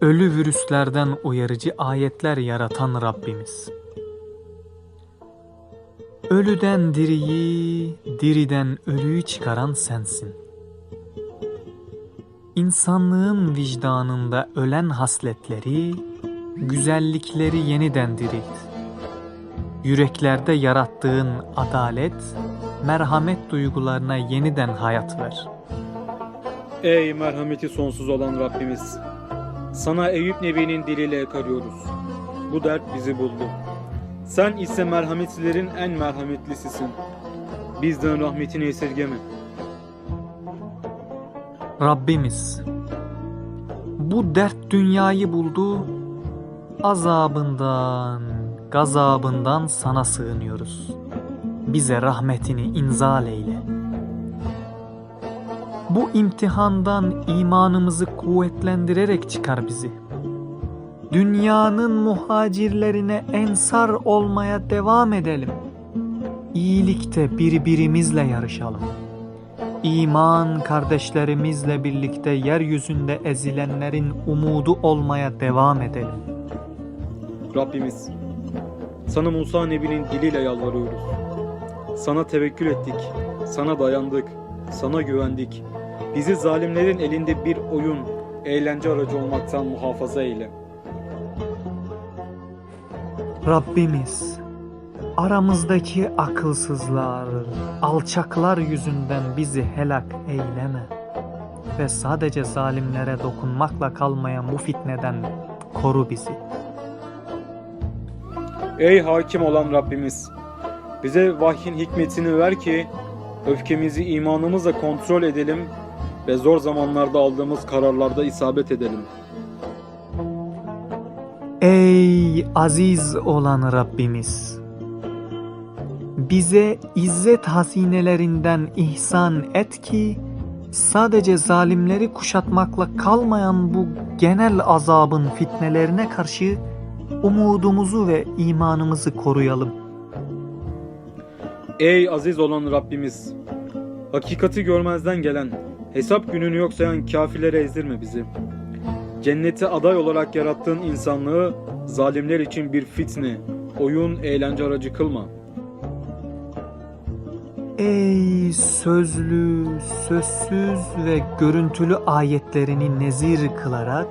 Ölü virüslerden uyarıcı ayetler yaratan Rabbimiz. Ölüden diriyi, diriden ölüyü çıkaran sensin. İnsanlığın vicdanında ölen hasletleri, güzellikleri yeniden dirilt. Yüreklerde yarattığın adalet, merhamet duygularına yeniden hayat ver. Ey merhameti sonsuz olan Rabbimiz! Sana Eyüp Nebi'nin diliyle yakarıyoruz. Bu dert bizi buldu. Sen ise merhametlilerin en merhametlisisin. Bizden rahmetini esirgeme. Rabbimiz, bu dert dünyayı buldu, azabından, gazabından sana sığınıyoruz. Bize rahmetini inzal eyle. Bu imtihandan imanımızı kuvvetlendirerek çıkar bizi. Dünyanın muhacirlerine ensar olmaya devam edelim. İyilikte birbirimizle yarışalım. İman kardeşlerimizle birlikte yeryüzünde ezilenlerin umudu olmaya devam edelim. Rabbimiz, sana Musa Nebi'nin diliyle yalvarıyoruz. Sana tevekkül ettik, sana dayandık, sana güvendik. Bizi zalimlerin elinde bir oyun, eğlence aracı olmaktan muhafaza eyle. Rabbimiz, aramızdaki akılsızlar, alçaklar yüzünden bizi helak eyleme ve sadece zalimlere dokunmakla kalmayan bu fitneden koru bizi. Ey hakim olan Rabbimiz! Bize vahyin hikmetini ver ki öfkemizi imanımızla kontrol edelim ve zor zamanlarda aldığımız kararlarda isabet edelim. Ey aziz olan Rabbimiz! Bize izzet hazinelerinden ihsan et ki sadece zalimleri kuşatmakla kalmayan bu genel azabın fitnelerine karşı umudumuzu ve imanımızı koruyalım. Ey aziz olan Rabbimiz! Hakikati görmezden gelen, hesap gününü yok sayan kafirlere ezdirme bizi. Cennete aday olarak yarattığın insanlığı zalimler için bir fitne, oyun, eğlence aracı kılma. Ey sözlü, sözsüz ve görüntülü ayetlerini nezir kılarak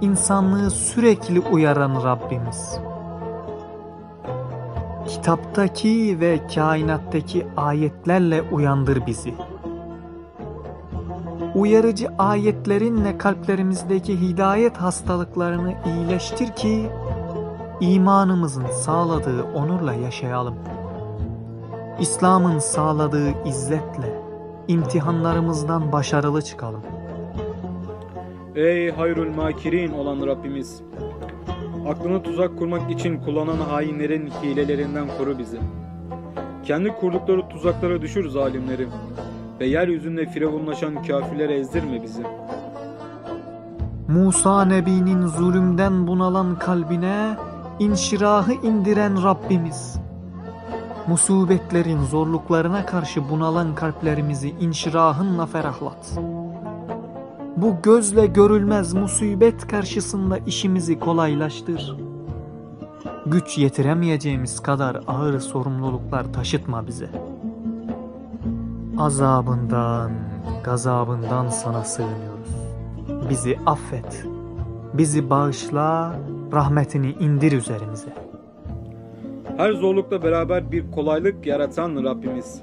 insanlığı sürekli uyaran Rabbimiz. Kitaptaki ve kainattaki ayetlerle uyandır bizi. Uyarıcı ayetlerinle kalplerimizdeki hidayet hastalıklarını iyileştir ki imanımızın sağladığı onurla yaşayalım. İslam'ın sağladığı izzetle imtihanlarımızdan başarılı çıkalım. Ey hayrul makirin olan Rabbimiz! Aklını tuzak kurmak için kullanan hainlerin hilelerinden koru bizi. Kendi kurdukları tuzaklara düşür zalimleri ve yeryüzünde firavunlaşan kafirlere ezdirme bizi. Musa Nebi'nin zulümden bunalan kalbine inşirahı indiren Rabbimiz. Musibetlerin zorluklarına karşı bunalan kalplerimizi inşirahınla ferahlat. Bu gözle görülmez musibet karşısında işimizi kolaylaştır. Güç yetiremeyeceğimiz kadar ağır sorumluluklar taşıtma bize. Azabından, gazabından sana sığınıyoruz. Bizi affet. Bizi bağışla, rahmetini indir üzerimize. Her zorlukla beraber bir kolaylık yaratan Rabbimiz.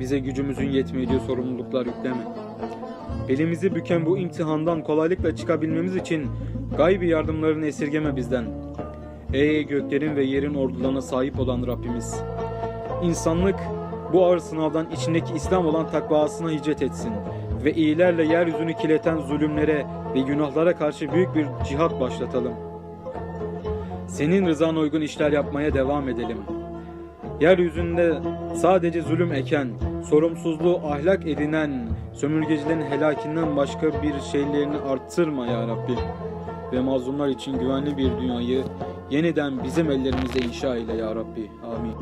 Bize gücümüzün yetmediği sorumluluklar yükleme. Elimizi büken bu imtihandan kolaylıkla çıkabilmemiz için gaybi yardımlarını esirgeme bizden. Ey göklerin ve yerin ordularına sahip olan Rabbimiz. İnsanlık bu ağır sınavdan içindeki İslam olan takvasına hicret etsin ve iyilerle yeryüzünü kirleten zulümlere ve günahlara karşı büyük bir cihat başlatalım. Senin rızana uygun işler yapmaya devam edelim. Yeryüzünde sadece zulüm eken, sorumsuzluğu ahlak edinen sömürgecilerin helakinden başka bir şeylerini arttırma ya Rabbi. Ve mazlumlar için güvenli bir dünyayı yeniden bizim ellerimizde inşa eyle ya Rabbi. Amin.